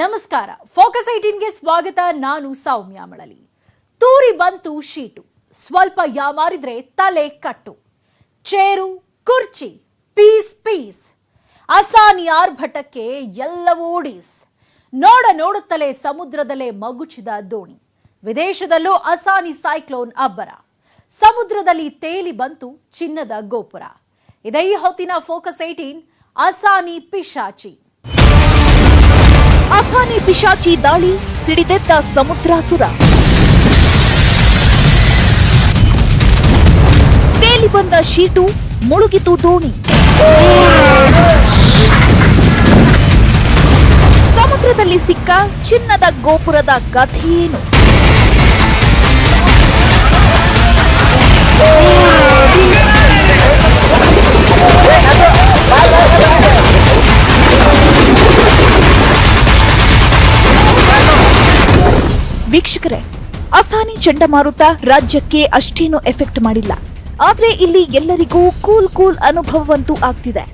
ನಮಸ್ಕಾರ. ಫೋಕಸ್ ಏಟೀನ್ಗೆ ಸ್ವಾಗತ. ನಾನು ಸೌಮ್ಯ ಮಳಲಿ. ತೂರಿ ಬಂತು ಶೀಟು. ಸ್ವಲ್ಪ ಯಾಮಾರಿದ್ರೆ ತಲೆ ಕಟ್ಟು. ಚೇರು, ಕುರ್ಚಿ, ಪೀಸ್ ಪೀಸ್. ಅಸಾನಿ ಆರ್ಭಟಕ್ಕೆ ಎಲ್ಲವೂ ಡೀಸ್ ನೋಡ ನೋಡುತ್ತಲೇ ಸಮುದ್ರದಲ್ಲೇ ಮಗುಚಿದ ದೋಣಿ. ವಿದೇಶದಲ್ಲೂ ಅಸಾನಿ ಸೈಕ್ಲೋನ್ ಅಬ್ಬರ. ಸಮುದ್ರದಲ್ಲಿ ತೇಲಿ ಬಂತು ಚಿನ್ನದ ಗೋಪುರ. ಇದೇ ಹೊತ್ತಿನ ಫೋಕಸ್ ಏಟೀನ್ ಅಸಾನಿ ಪಿಶಾಚಿ. ಅಫಾನಿ ಪಿಶಾಚಿ ದಾಳಿ ಸಿಡಿದೆದ್ದ ಸಮುದ್ರಾಸುರ ತೇಲಿ ಬಂದ ಶೀಟು ಮುಳುಗಿತು ದೋಣಿ ಸಮುದ್ರದಲ್ಲಿ ಸಿಕ್ಕ ಚಿನ್ನದ ಗೋಪುರದ ಕಥೆಯೇನು? ವೀಕ್ಷಕರೇ, ಅಸಾನಿ ಚಂಡಮಾರುತ ರಾಜ್ಯಕ್ಕೆ ಅಷ್ಟೇನು ಎಫೆಕ್ಟ್ ಮಾಡಿಲ್ಲ. ಆದ್ರೆ ಇಲ್ಲಿ ಎಲ್ಲರಿಗೂ ಕೂಲ್ ಕೂಲ್ ಅನುಭವವಂತೂ ಆಗ್ತಿದೆ.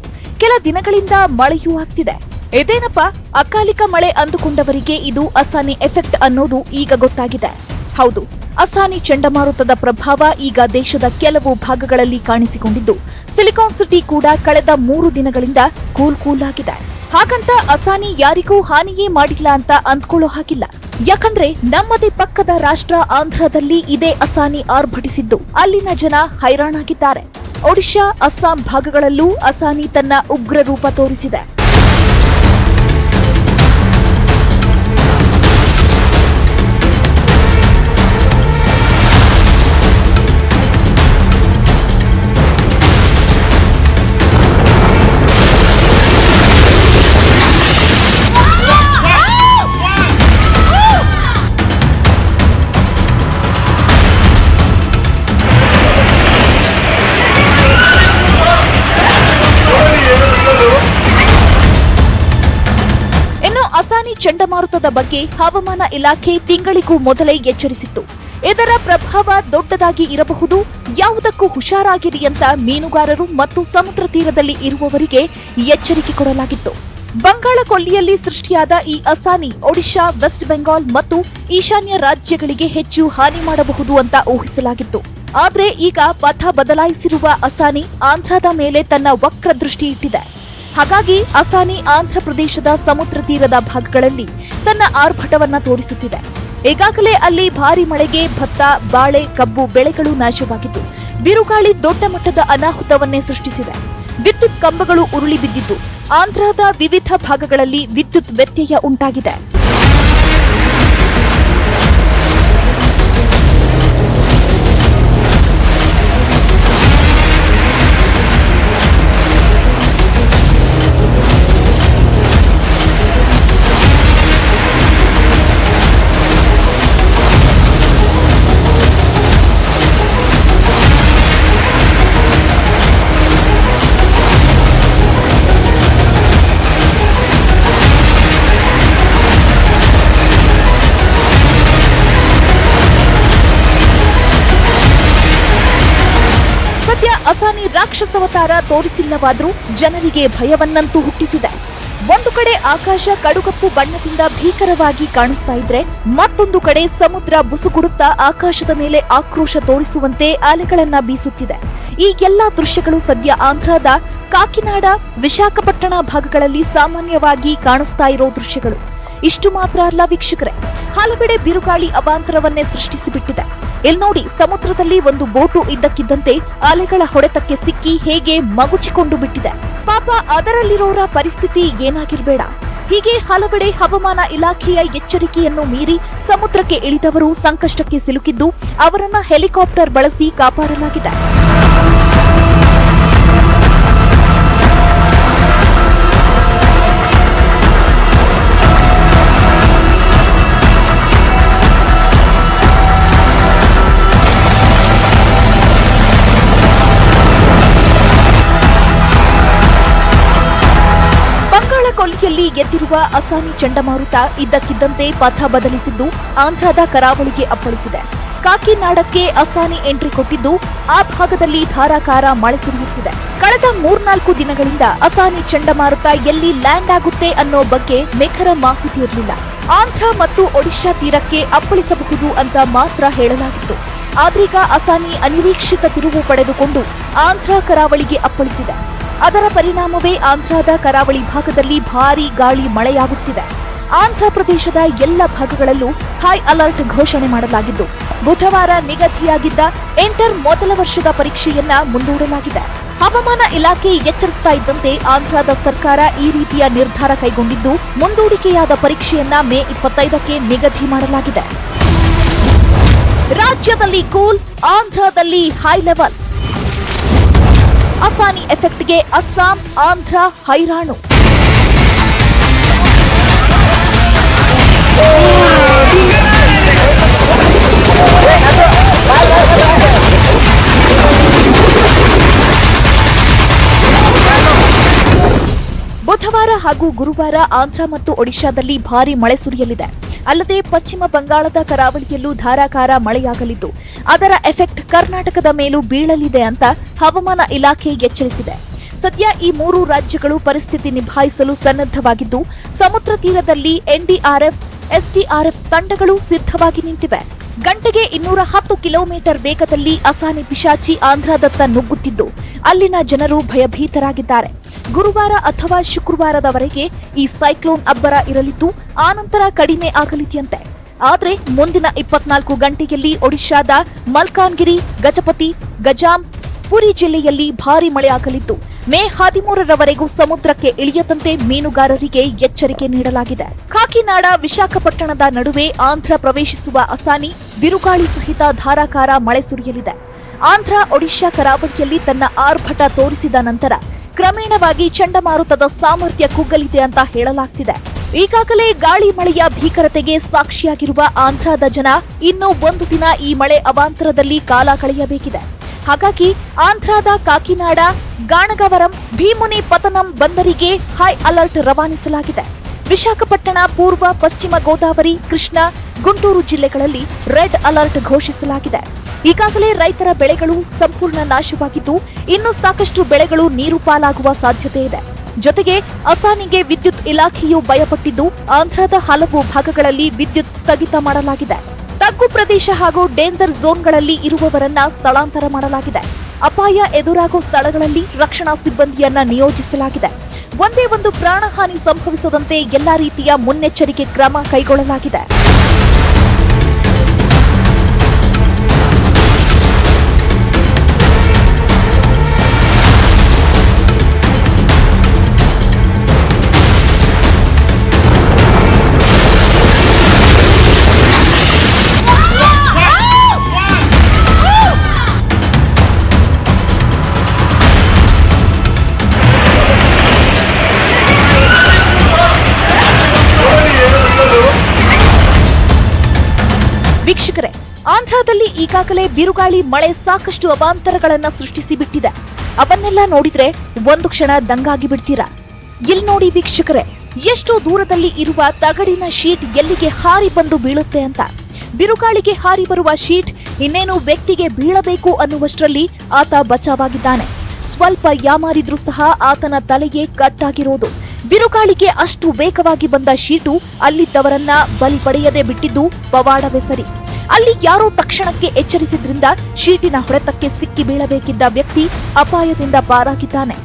ಕೆಲ ದಿನಗಳಿಂದ ಮಳೆಯೂ ಆಗ್ತಿದೆ. ಇದೇನಪ್ಪ? ಅಕಾಲಿಕ ಮಳೆ ಅಂದುಕೊಂಡವರಿಗೆ ಇದು ಅಸಾನಿ ಎಫೆಕ್ಟ್ ಅನ್ನೋದು ಈಗ ಗೊತ್ತಾಗಿದೆ. ಹೌದು, ಅಸಾನಿ ಚಂಡಮಾರುತದ ಪ್ರಭಾವ ಈಗ ದೇಶದ ಕೆಲವು ಭಾಗಗಳಲ್ಲಿ ಕಾಣಿಸಿಕೊಂಡಿದ್ದು, ಸಿಲಿಕಾನ್ ಸಿಟಿ ಕೂಡ ಕಳೆದ ಮೂರು ದಿನಗಳಿಂದ ಕೂಲ್ ಕೂಲ್ ಆಗಿದೆ. ಹಾಗಂತ ಅಸಾನಿ ಯಾರಿಗೂ ಹಾನಿಯೇ ಮಾಡಿಲ್ಲ ಅಂತ ಅಂದ್ಕೊಳ್ಳೋ ಹಾಗಿಲ್ಲ. ಯಾಕಂದ್ರೆ ನಮ್ಮದೇ ಪಕ್ಕದ ರಾಷ್ಟ್ರ ಆಂಧ್ರದಲ್ಲಿ ಇದೇ ಅಸಾನಿ ಆರ್ಭಟಿಸಿದ್ದು. ಅಲ್ಲಿನ ಜನ ಹೈರಾಣಾಗಿದ್ದಾರೆ. ಒಡಿಶಾ, ಅಸ್ಸಾಂ ಭಾಗಗಳಲ್ಲೂ ಅಸಾನಿ ತನ್ನ ಉಗ್ರ ರೂಪ ತೋರಿಸಿದೆ. ಚಂಡಮಾರುತದ ಬಗ್ಗೆ ಹವಾಮಾನ ಇಲಾಖೆ ತಿಂಗಳಿಗೂ ಮೊದಲೇ ಎಚ್ಚರಿಸಿತ್ತು. ಇದರ ಪ್ರಭಾವ ದೊಡ್ಡದಾಗಿ ಇರಬಹುದು, ಯಾವುದಕ್ಕೂ ಹುಷಾರಾಗಿರಿ ಅಂತ ಮೀನುಗಾರರು ಮತ್ತು ಸಮುದ್ರ ತೀರದಲ್ಲಿ ಇರುವವರಿಗೆ ಎಚ್ಚರಿಕೆ ಕೊಡಲಾಗಿತ್ತು. ಬಂಗಾಳ ಕೊಲ್ಲಿಯಲ್ಲಿ ಸೃಷ್ಟಿಯಾದ ಈ ಅಸಾನಿ, ಒಡಿಶಾ, ವೆಸ್ಟ್ ಬೆಂಗಾಲ್ ಮತ್ತು ಈಶಾನ್ಯ ರಾಜ್ಯಗಳಿಗೆ ಹೆಚ್ಚು ಹಾನಿ ಮಾಡಬಹುದು ಅಂತ ಊಹಿಸಲಾಗಿತ್ತು. ಆದರೆ ಈಗ ಪಥ ಬದಲಾಯಿಸಿರುವ ಅಸಾನಿ ಆಂಧ್ರದ ಮೇಲೆ ತನ್ನ ವಕ್ರ ದೃಷ್ಟಿ ಇಟ್ಟಿದೆ. ಹಾಗಾಗಿ ಅಸಾನಿ ಆಂಧ್ರಪ್ರದೇಶದ ಸಮುದ್ರ ತೀರದ ಭಾಗಗಳಲ್ಲಿ ತನ್ನ ಆರ್ಭಟವನ್ನ ತೋರಿಸುತ್ತಿದೆ. ಈಗಾಗಲೇ ಅಲ್ಲಿ ಭಾರಿ ಮಳೆಗೆ ಭತ್ತ, ಬಾಳೆ, ಕಬ್ಬು ಬೆಳೆಗಳು ನಾಶವಾಗಿದ್ದು, ಬಿರುಗಾಳಿ ದೊಡ್ಡ ಮಟ್ಟದ ಅನಾಹುತವನ್ನೇ ಸೃಷ್ಟಿಸಿದೆ. ವಿದ್ಯುತ್ ಕಂಬಗಳು ಉರುಳಿ ಬಿದ್ದಿದ್ದು, ಆಂಧ್ರದ ವಿವಿಧ ಭಾಗಗಳಲ್ಲಿ ವಿದ್ಯುತ್ ವ್ಯತ್ಯಯ ಉಂಟಾಗಿದೆ. ರಾಕ್ಷಸವತಾರ ತೋರಿಸಿಲ್ಲವಾದರೂ ಜನರಿಗೆ ಭಯವನ್ನಂತೂ ಹುಟ್ಟಿಸಿದೆ. ಒಂದು ಕಡೆ ಆಕಾಶ ಕಡುಕಪ್ಪು ಬಣ್ಣದಿಂದ ಭೀಕರವಾಗಿ ಕಾಣಿಸ್ತಾ ಇದ್ರೆ ಮತ್ತೊಂದು ಕಡೆ ಸಮುದ್ರ ಬುಸುಗುಡುತ್ತಾ ಆಕಾಶದ ಮೇಲೆ ಆಕ್ರೋಶ ತೋರಿಸುವಂತೆ ಅಲೆಗಳನ್ನ ಬೀಸುತ್ತಿದೆ. ಈ ಎಲ್ಲಾ ದೃಶ್ಯಗಳು ಸದ್ಯ ಆಂಧ್ರದ ಕಾಕಿನಾಡ, ವಿಶಾಖಪಟ್ಟಣ ಭಾಗಗಳಲ್ಲಿ ಸಾಮಾನ್ಯವಾಗಿ ಕಾಣಿಸ್ತಾ ಇರೋ ದೃಶ್ಯಗಳು. ಇಷ್ಟು ಮಾತ್ರ ಅಲ್ಲ ವೀಕ್ಷಕರೇ. ಹಲವೆಡೆ ಬಿರುಗಾಳಿ ಅವಾಂತರವನ್ನೇ ಸೃಷ್ಟಿಸಿಬಿಟ್ಟಿದೆ. ಇಲ್ಲಿ ನೋಡಿ ಸಮುದ್ರದಲ್ಲಿ ಒಂದು ಬೋಟು ಇದ್ದಕ್ಕಿದ್ದಂತೆ ಅಲೆಗಳ ಹೊಡೆತಕ್ಕೆ ಸಿಕ್ಕಿ ಹೇಗೆ ಮಗುಚಿಕೊಂಡು ಬಿಟ್ಟಿದೆ. ಪಾಪ ಅದರಲ್ಲಿರೋರ ಪರಿಸ್ಥಿತಿ ಏನಾಗಿರ್ಬೇಡ. ಹೀಗೆ ಹಲವೆಡೆ ಹವಾಮಾನ ಇಲಾಖೆಯ ಎಚ್ಚರಿಕೆಯನ್ನು ಮೀರಿ ಸಮುದ್ರಕ್ಕೆ ಇಳಿದವರು ಸಂಕಷ್ಟಕ್ಕೆ ಸಿಲುಕಿದ್ದು ಅವರನ್ನ ಹೆಲಿಕಾಪ್ಟರ್ ಬಳಸಿ ಕಾಪಾಡಲಾಗಿದೆ. ಕೊಲ್ಲಿಯಲ್ಲಿ ಅಸಾಮಿ ಚಂಡಮಾರುತ ಇದ್ದಕ್ಕಿದ್ದಂತೆ ಪಥ ಬದಲಿಸಿದ್ದು ಆಂಧ್ರದ ಕರಾವಳಿಗೆ ಅಪ್ಪಳಿಸಿದೆ. ಕಾಕಿನಾಡಕ್ಕೆ ಅಸಾನಿ ಎಂಟ್ರಿ ಕೊಟ್ಟಿದ್ದು ಆ ಭಾಗದಲ್ಲಿ ಧಾರಾಕಾರ ಮಳೆ ಸುರಿಯುತ್ತಿದೆ. ಕಳೆದ ಮೂರ್ನಾಲ್ಕು ದಿನಗಳಿಂದ ಅಸಾನಿ ಚಂಡಮಾರುತ ಎಲ್ಲಿ ಲ್ಯಾಂಡ್ ಆಗುತ್ತೆ ಅನ್ನೋ ಬಗ್ಗೆ ನಿಖರ ಮಾಹಿತಿ ಇರಲಿಲ್ಲ. ಆಂಧ್ರ ಮತ್ತು ಒಡಿಶಾ ತೀರಕ್ಕೆ ಅಪ್ಪಳಿಸಬಹುದು ಅಂತ ಮಾತ್ರ ಹೇಳಲಾಗಿತ್ತು. ಆದ್ರೀಗ ಅಸಾನಿ ಅನಿರೀಕ್ಷಿತ ತಿರುವು ಪಡೆದುಕೊಂಡು ಆಂಧ್ರ ಕರಾವಳಿಗೆ ಅಪ್ಪಳಿಸಿದೆ. ಅದರ ಪರಿಣಾಮವೇ ಆಂಧ್ರದ ಕರಾವಳಿ ಭಾಗದಲ್ಲಿ ಭಾರೀ ಗಾಳಿ ಮಳೆಯಾಗುತ್ತಿದೆ. ಆಂಧ್ರ ಪ್ರದೇಶದ ಎಲ್ಲ ಭಾಗಗಳಲ್ಲೂ ಹೈ ಅಲರ್ಟ್ ಘೋಷಣೆ ಮಾಡಲಾಗಿದ್ದು, ಬುಧವಾರ ನಿಗದಿಯಾಗಿದ್ದ ಎಂಟರ್ ಮೊದಲ ವರ್ಷದ ಪರೀಕ್ಷೆಯನ್ನ ಮುಂದೂಡಲಾಗಿದೆ. ಹವಾಮಾನ ಇಲಾಖೆ ಎಚ್ಚರಿಸ್ತಾ ಇದ್ದಂತೆ ಆಂಧ್ರದ ಸರ್ಕಾರ ಈ ರೀತಿಯ ನಿರ್ಧಾರ ಕೈಗೊಂಡಿದ್ದು, ಮುಂದೂಡಿಕೆಯಾದ ಪರೀಕ್ಷೆಯನ್ನ ಮೇ ಇಪ್ಪತ್ತೈದಕ್ಕೆ ನಿಗದಿ ಮಾಡಲಾಗಿದೆ. ರಾಜ್ಯದಲ್ಲಿ ಕೂಲ್ ಆಂಧ್ರದಲ್ಲಿ ಹೈ ಲೆವೆಲ್ ಅಸಾನಿ ಎಫೆಕ್ಟ್ಗೆ ಅಸ್ಸಾಂ ಆಂಧ್ರ ಹೈರಾಣು. ಬುಧವಾರ ಹಾಗೂ ಗುರುವಾರ ಆಂಧ್ರ ಮತ್ತು ಒಡಿಶಾದಲ್ಲಿ ಭಾರಿ ಮಳೆ ಸುರಿಯಲಿದೆ. ಅಲ್ಲದೆ ಪಶ್ಚಿಮ ಬಂಗಾಳದ ಕರಾವಳಿಯಲ್ಲೂ ಧಾರಾಕಾರ ಮಳೆಯಾಗಲಿದ್ದು, ಅದರ ಎಫೆಕ್ಟ್ ಕರ್ನಾಟಕದ ಮೇಲೂ ಬೀಳಲಿದೆ ಅಂತ ಹವಾಮಾನ ಇಲಾಖೆ ಎಚ್ಚರಿಸಿದೆ. ಸದ್ಯ ಈ ಮೂರು ರಾಜ್ಯಗಳು ಪರಿಸ್ಥಿತಿ ನಿಭಾಯಿಸಲು ಸನ್ನದ್ಧವಾಗಿದ್ದು, ಸಮುದ್ರ ತೀರದಲ್ಲಿ ಎನ್ಡಿಆರ್ಎಫ್, ಎಸ್ಡಿಆರ್ಎಫ್ ತಂಡಗಳು ಸಿದ್ಧವಾಗಿ ನಿಂತಿವೆ. ಗಂಟೆಗೆ ಇನ್ನೂರ ಹತ್ತು ಕಿಲೋಮೀಟರ್ ವೇಗದಲ್ಲಿ ಅಸಾನಿ ಪಿಶಾಚಿ ಆಂಧ್ರದತ್ತ ನುಗ್ಗುತ್ತಿದ್ದು, ಅಲ್ಲಿನ ಜನರು ಭಯಭೀತರಾಗಿದ್ದಾರೆ. ಗುರುವಾರ ಅಥವಾ ಶುಕ್ರವಾರದವರೆಗೆ ಈ ಸೈಕ್ಲೋನ್ ಅಬ್ಬರ ಇರಲಿದ್ದು, ಆನಂತರ ಕಡಿಮೆ ಆಗಲಿದೆಯಂತೆ. ಆದರೆ, ಮುಂದಿನ ಇಪ್ಪತ್ನಾಲ್ಕು ಗಂಟೆಯಲ್ಲಿ ಒಡಿಶಾದ ಮಲ್ಕಾನ್ಗಿರಿ, ಗಜಪತಿ, ಗಜಾಂ, ಪುರಿ ಜಿಲ್ಲೆಯಲ್ಲಿ ಭಾರೀ ಮಳೆಯಾಗಲಿದ್ದು ಮೇ ಹದಿಮೂರರವರೆಗೂ ಸಮುದ್ರಕ್ಕೆ ಇಳಿಯದಂತೆ ಮೀನುಗಾರರಿಗೆ ಎಚ್ಚರಿಕೆ ನೀಡಲಾಗಿದೆ. ಕಾಕಿನಾಡ, ವಿಶಾಖಪಟ್ಟಣದ ನಡುವೆ ಆಂಧ್ರ ಪ್ರವೇಶಿಸುವ ಅಸಾನಿ ಬಿರುಗಾಳಿ ಸಹಿತ ಧಾರಾಕಾರ ಮಳೆ ಸುರಿಯಲಿದೆ. ಆಂಧ್ರ, ಒಡಿಶಾ ಕರಾವಳಿಯಲ್ಲಿ ತನ್ನ ಆರ್ಭಟ ತೋರಿಸಿದ ನಂತರ ಕ್ರಮೇಣವಾಗಿ ಚಂಡಮಾರುತದ ಸಾಮರ್ಥ್ಯ ಕುಗ್ಗಲಿದೆ ಅಂತ ಹೇಳಲಾಗ್ತಿದೆ. ಈಗಾಗಲೇ ಗಾಳಿ ಮಳೆಯ ಭೀಕರತೆಗೆ ಸಾಕ್ಷಿಯಾಗಿರುವ ಆಂಧ್ರದ ಜನ ಇನ್ನೂ ಒಂದು ದಿನ ಈ ಮಳೆ ಅವಾಂತರದಲ್ಲಿ ಕಾಲ ಕಳೆಯಬೇಕಿದೆ. ಹಾಗಾಗಿ ಆಂಧ್ರದ ಕಾಕಿನಾಡ, ಗಾಣಗವರಂ, ಭೀಮುನಿ, ಪತನಂ ಬಂದರಿಗೆ ಹೈ ಅಲರ್ಟ್ ರವಾನಿಸಲಾಗಿದೆ. ವಿಶಾಖಪಟ್ಟಣ, ಪೂರ್ವ, ಪಶ್ಚಿಮ ಗೋದಾವರಿ, ಕೃಷ್ಣ, ಗುಂಟೂರು ಜಿಲ್ಲೆಗಳಲ್ಲಿ ರೆಡ್ ಅಲರ್ಟ್ ಘೋಷಿಸಲಾಗಿದೆ. ಈಗಾಗಲೇ ರೈತರ ಬೆಳೆಗಳು ಸಂಪೂರ್ಣ ನಾಶವಾಗಿದ್ದು, ಇನ್ನು ಸಾಕಷ್ಟು ಬೆಳೆಗಳು ನೀರು ಪಾಲಾಗುವ ಸಾಧ್ಯತೆ ಇದೆ. ಜೊತೆಗೆ ಅಸಾನಿಗೆ ವಿದ್ಯುತ್ ಇಲಾಖೆಯು ಭಯಪಟ್ಟಿದ್ದು, ಆಂಧ್ರದ ಹಲವು ಭಾಗಗಳಲ್ಲಿ ವಿದ್ಯುತ್ ಸ್ಥಗಿತ ಮಾಡಲಾಗಿದೆ. ತಗ್ಗು ಪ್ರದೇಶ ಹಾಗೂ ಡೇಂಜರ್ ಝೋನ್ಗಳಲ್ಲಿ ಇರುವವರನ್ನ ಸ್ಥಳಾಂತರ ಮಾಡಲಾಗಿದೆ. ಅಪಾಯ ಎದುರಾಗೋ ಸ್ಥಳಗಳಲ್ಲಿ ರಕ್ಷಣಾ ಸಿಬ್ಬಂದಿಯನ್ನ ನಿಯೋಜಿಸಲಾಗಿದೆ. ಒಂದೇ ಒಂದು ಪ್ರಾಣಹಾನಿ ಸಂಭವಿಸದಂತೆ ಎಲ್ಲಾ ರೀತಿಯ ಮುನ್ನೆಚ್ಚರಿಕೆ ಕ್ರಮ ಕೈಗೊಳ್ಳಲಾಗಿದೆ. ಆಂಧ್ರದಲ್ಲಿ ಈಗಾಗಲೇ ಬಿರುಗಾಳಿ ಮಳೆ ಸಾಕಷ್ಟು ಅವಾಂತರಗಳನ್ನ ಸೃಷ್ಟಿಸಿ ಬಿಟ್ಟಿದೆ ಅವನ್ನೆಲ್ಲ ನೋಡಿದ್ರೆ ಒಂದು ಕ್ಷಣ ದಂಗಾಗಿ ಬಿಡ್ತೀರಾ? ಇಲ್ಲಿ ನೋಡಿ ವೀಕ್ಷಕರೇ, ಎಷ್ಟು ದೂರದಲ್ಲಿ ಇರುವ ತಗಡಿನ ಶೀಟ್ ಎಲ್ಲಿಗೆ ಹಾರಿ ಬಂದು ಬೀಳುತ್ತೆ ಅಂತ. ಬಿರುಗಾಳಿಗೆ ಹಾರಿ ಬರುವ ಶೀಟ್ ಇನ್ನೇನು ವ್ಯಕ್ತಿಗೆ ಬೀಳಬೇಕು ಅನ್ನುವಷ್ಟರಲ್ಲಿ ಆತ ಬಚಾವಾಗಿದ್ದಾನೆ. ಸ್ವಲ್ಪ ಯಾಮಾರಿದ್ರೂ ಸಹ ಆತನ ತಲೆಗೆ ಕಟ್ಟಾಗಿರೋದು. ಬಿರುಗಾಳಿಗೆ ಅಷ್ಟು ವೇಗವಾಗಿ ಬಂದ ಶೀಟು ಅಲ್ಲಿದ್ದವರನ್ನ ಬಲಿ ಪಡೆಯದೆ ಬಿಟ್ಟಿದ್ದು ಪವಾಡವೇ ಸರಿ. ಅಲ್ಲಿ ಯಾರೋ ತಕ್ಷಣಕ್ಕೆ ಎಚ್ಚರಿಸಿದ್ರಿಂದ ಶೀಟಿನ ಹೊಡೆತಕ್ಕೆ ಸಿಕ್ಕಿ ಬೀಳಬೇಕಿದ್ದ ವ್ಯಕ್ತಿ ಅಪಾಯದಿಂದ ಪಾರಾಗಿದ್ದಾನೆ.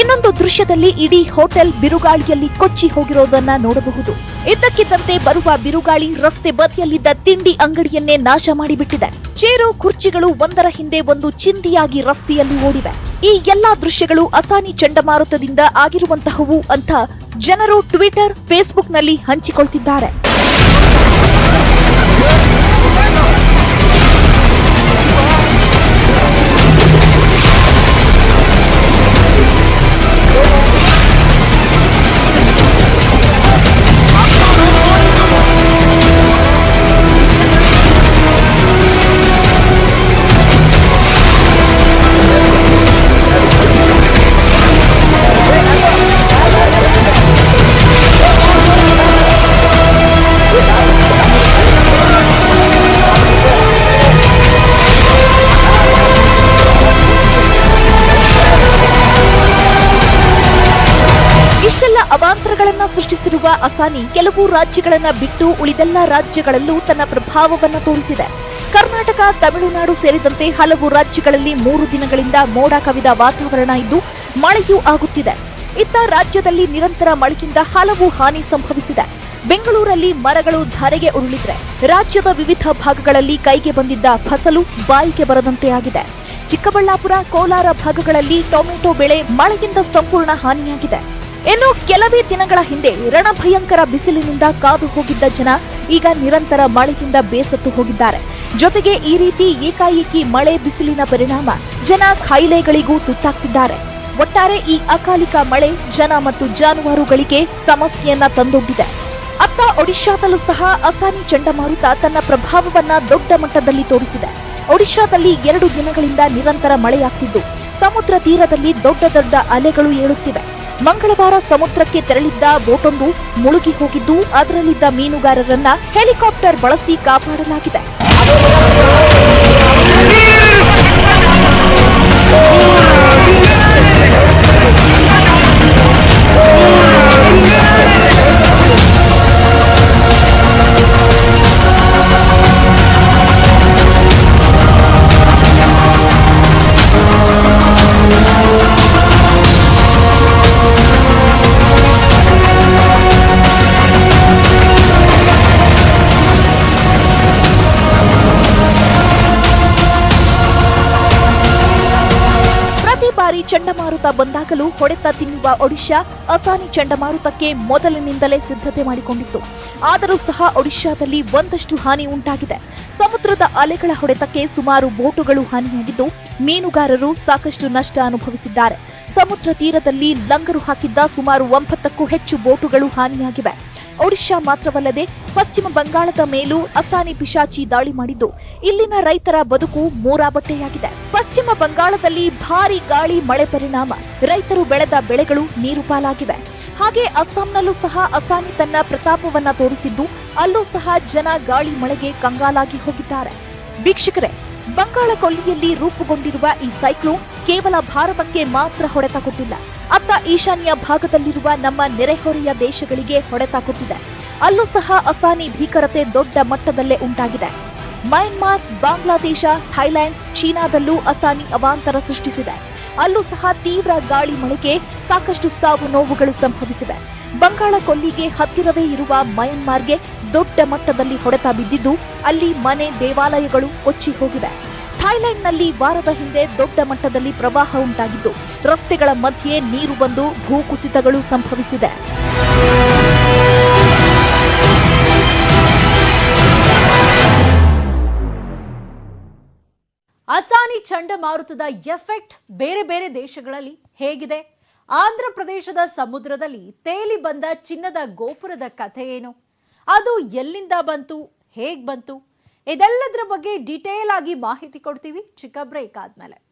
ಇನ್ನೊಂದು ದೃಶ್ಯದಲ್ಲಿ ಇಡೀ ಹೋಟೆಲ್ ಬಿರುಗಾಳಿಯಲ್ಲಿ ಕೊಚ್ಚಿ ಹೋಗಿರೋದನ್ನ ನೋಡಬಹುದು. ಇದ್ದಕ್ಕಿದ್ದಂತೆ ಬರುವ ಬಿರುಗಾಳಿ ರಸ್ತೆ ಬದಿಯಲ್ಲಿದ್ದ ತಿಂಡಿ ಅಂಗಡಿಯನ್ನೇ ನಾಶ ಮಾಡಿಬಿಟ್ಟಿದೆ. ಚೇರು, ಕುರ್ಚಿಗಳು ಒಂದರ ಹಿಂದೆ ಒಂದು ಚಿಂದಿಯಾಗಿ ರಸ್ತೆಯಲ್ಲಿ ಓಡಿವೆ. ಈ ಎಲ್ಲಾ ದೃಶ್ಯಗಳು ಅಸಾನಿ ಚಂಡಮಾರುತದಿಂದ ಆಗಿರುವಂತಹವು ಅಂತ ಜನರು ಟ್ವಿಟರ್, ಫೇಸ್ಬುಕ್ನಲ್ಲಿ ಹಂಚಿಕೊಳ್ತಿದ್ದಾರೆ. ಅಸಾನಿ ಕೆಲವು ರಾಜ್ಯಗಳನ್ನು ಬಿಟ್ಟು ಉಳಿದೆಲ್ಲ ರಾಜ್ಯಗಳಲ್ಲೂ ತನ್ನ ಪ್ರಭಾವವನ್ನು ತೋರಿಸಿದೆ. ಕರ್ನಾಟಕ, ತಮಿಳುನಾಡು ಸೇರಿದಂತೆ ಹಲವು ರಾಜ್ಯಗಳಲ್ಲಿ ಮೂರು ದಿನಗಳಿಂದ ಮೋಡ ಕವಿದ ವಾತಾವರಣ ಇದ್ದು, ಮಳೆಯೂ ಆಗುತ್ತಿದೆ. ಇತ್ತ ರಾಜ್ಯದಲ್ಲಿ ನಿರಂತರ ಮಳೆಯಿಂದ ಹಲವು ಹಾನಿ ಸಂಭವಿಸಿದೆ. ಬೆಂಗಳೂರಲ್ಲಿ ಮರಗಳು ಧರೆಗೆ ಉರುಳಿದ್ರೆ ರಾಜ್ಯದ ವಿವಿಧ ಭಾಗಗಳಲ್ಲಿ ಕೈಗೆ ಬಂದಿದ್ದ ಫಸಲು ಬಾಯಿಗೆ ಬರದಂತೆ ಆಗಿದೆ. ಚಿಕ್ಕಬಳ್ಳಾಪುರ, ಕೋಲಾರ ಭಾಗಗಳಲ್ಲಿ ಟೊಮೆಟೊ ಬೆಳೆ ಮಳೆಯಿಂದ ಸಂಪೂರ್ಣ ಹಾನಿಯಾಗಿದೆ. ಇನ್ನು ಕೆಲವೇ ದಿನಗಳ ಹಿಂದೆ ರಣಭಯಂಕರ ಬಿಸಿಲಿನಿಂದ ಕಾದು ಹೋಗಿದ್ದ ಜನ ಈಗ ನಿರಂತರ ಮಳೆಯಿಂದ ಬೇಸತ್ತು ಹೋಗಿದ್ದಾರೆ. ಜೊತೆಗೆ ಈ ರೀತಿ ಏಕಾಏಕಿ ಮಳೆ ಬಿಸಿಲಿನ ಪರಿಣಾಮ ಜನ ಕಾಯಿಲೆಗಳಿಗೂ ತುತ್ತಾಗ್ತಿದ್ದಾರೆ. ಒಟ್ಟಾರೆ ಈ ಅಕಾಲಿಕ ಮಳೆ ಜನ ಮತ್ತು ಜಾನುವಾರುಗಳಿಗೆ ಸಮಸ್ಯೆಯನ್ನ ತಂದೊಡ್ಡಿದೆ. ಅತ್ತ ಒಡಿಶಾದಲ್ಲೂ ಸಹ ಅಸಾನಿ ಚಂಡಮಾರುತ ತನ್ನ ಪ್ರಭಾವವನ್ನ ದೊಡ್ಡ ಮಟ್ಟದಲ್ಲಿ ತೋರಿಸಿದೆ. ಒಡಿಶಾದಲ್ಲಿ ಎರಡು ದಿನಗಳಿಂದ ನಿರಂತರ ಮಳೆಯಾಗ್ತಿದ್ದು. ಸಮುದ್ರ ತೀರದಲ್ಲಿ ದೊಡ್ಡ ದೊಡ್ಡ ಅಲೆಗಳು ಏಳುತ್ತಿವೆ. ಮಂಗಳವಾರ ಸಮುದ್ರಕ್ಕೆ ತೆರಳಿದ್ದ ಬೋಟೊಂದು ಮುಳುಗಿ ಹೋಗಿದ್ದು ಅದರಲ್ಲಿದ್ದ ಮೀನುಗಾರರನ್ನ ಹೆಲಿಕಾಪ್ಟರ್ ಬಳಸಿ ಕಾಪಾಡಲಾಗಿದೆ. ಬಂದಾಗಲೂ ಹೊಡೆತ ತಿನ್ನುವ ಒಡಿಶಾ ಅಸಾನಿ ಚಂಡಮಾರುತಕ್ಕೆ ಮೊದಲಿನಿಂದಲೇ ಸಿದ್ಧತೆ ಮಾಡಿಕೊಂಡಿತ್ತು. ಆದರೂ ಸಹ ಒಡಿಶಾದಲ್ಲಿ ಒಂದಷ್ಟು ಹಾನಿ ಉಂಟಾಗಿದೆ. ಸಮುದ್ರದ ಅಲೆಗಳ ಹೊಡೆತಕ್ಕೆ ಸುಮಾರು ಬೋಟುಗಳು ಹಾನಿಯಾಗಿದ್ದು ಮೀನುಗಾರರು ಸಾಕಷ್ಟು ನಷ್ಟ ಅನುಭವಿಸಿದ್ದಾರೆ. ಸಮುದ್ರ ತೀರದಲ್ಲಿ ಲಂಗರು ಹಾಕಿದ್ದ ಸುಮಾರು ಒಂಬತ್ತಕ್ಕೂ ಹೆಚ್ಚು ಬೋಟುಗಳು ಹಾನಿಯಾಗಿವೆ. ಒಡಿಶಾ ಮಾತ್ರವಲ್ಲದೆ ಪಶ್ಚಿಮ ಬಂಗಾಳದ ಮೇಲೂ ಅಸಾನಿ ಪಿಶಾಚಿ ದಾಳಿ ಮಾಡಿದ್ದು. ಇಲ್ಲಿನ ರೈತರ ಬದುಕು ಮೂರಾಬಟ್ಟೆಯಾಗಿದೆ. ಪಶ್ಚಿಮ ಬಂಗಾಳದಲ್ಲಿ ಭಾರಿ ಗಾಳಿ, ಮಳೆ ಪರಿಣಾಮ. ರೈತರು ಬೆಳೆದ ಬೆಳೆಗಳು ನೀರು ಪಾಲಾಗಿವೆ. ಹಾಗೆ ಅಸ್ಸಾಂನಲ್ಲೂ ಸಹ ಅಸಾನಿ ತನ್ನ ಪ್ರತಾಪವನ್ನ ತೋರಿಸಿದ್ದು, ಅಲ್ಲೂ ಸಹ ಜನ ಗಾಳಿ, ಮಳೆಗೆ ಕಂಗಾಲಾಗಿ ಹೋಗಿದ್ದಾರೆ. ವೀಕ್ಷಕರೇ, ಬಂಗಾಳ ಕೊಲ್ಲಿಯಲ್ಲಿ ರೂಪುಗೊಂಡಿರುವ ಈ ಸೈಕ್ಲೋನ್ ಕೇವಲ ಭಾರತಕ್ಕೆ ಮಾತ್ರ ಹೊಡೆತ ಕೊಟ್ಟಿಲ್ಲ ಅತ್ತ ಈಶಾನ್ಯ ಭಾಗದಲ್ಲಿರುವ ನಮ್ಮ ನೆರೆಹೊರೆಯ ದೇಶಗಳಿಗೆ ಹೊಡೆತ ಅಲ್ಲೂ ಸಹ ಅಸಾನಿ ಭೀಕರತೆ ದೊಡ್ಡ ಮಟ್ಟದಲ್ಲೇ ಉಂಟಾಗಿದೆ. ಮಯನ್ಮಾರ್, ಬಾಂಗ್ಲಾದೇಶ ಥೈಲ್ಯಾಂಡ್ ಚೀನಾದಲ್ಲೂ ಅಸಾನಿ ಅವಾಂತರ ಸೃಷ್ಟಿಸಿದೆ. ಅಲ್ಲೂ ಸಹ ತೀವ್ರ ಗಾಳಿ ಮಳೆಗೆ ಸಾಕಷ್ಟು ಸಾವು ನೋವುಗಳು ಸಂಭವಿಸಿವೆ. ಬಂಗಾಳ ಕೊಲ್ಲಿಗೆ ಹತ್ತಿರವೇ ಇರುವ ಮಯನ್ಮಾರ್ಗೆ ದೊಡ್ಡ ಮಟ್ಟದಲ್ಲಿ ಹೊಡೆತ ಬಿದ್ದಿದ್ದು, ಅಲ್ಲಿ ಮನೆ ದೇವಾಲಯಗಳು ಕೊಚ್ಚಿ ಹೋಗಿವೆ. ಥೈಲ್ಯಾಂಡ್ನಲ್ಲಿ ವಾರದ ಹಿಂದೆ ದೊಡ್ಡ ಮಟ್ಟದಲ್ಲಿ ಪ್ರವಾಹ ಉಂಟಾಗಿದ್ದು, ರಸ್ತೆಗಳ ಮಧ್ಯೆ ನೀರು ಬಂದು ಭೂಕುಸಿತಗಳು ಸಂಭವಿಸಿದೆ. ಅಸಾನಿ ಚಂಡಮಾರುತದ ಎಫೆಕ್ಟ್ ಬೇರೆ ಬೇರೆ ದೇಶಗಳಲ್ಲಿ ಹೇಗಿದೆ? ಆಂಧ್ರ ಪ್ರದೇಶದ ಸಮುದ್ರದಲ್ಲಿ ತೇಲಿ ಬಂದ ಚಿನ್ನದ ಗೋಪುರದ ಕಥೆ ಏನು? ಅದು ಎಲ್ಲಿಂದ ಬಂತು? ಹೇಗ್ ಬಂತು? ಇದೆಲ್ಲದರ ಬಗ್ಗೆ ಡೀಟೇಲ್ ಆಗಿ ಮಾಹಿತಿ ಕೊಡ್ತೀವಿ. ಚಿಕ್ಕ ಬ್ರೇಕ್ ಆದ್ಮೇಲೆ.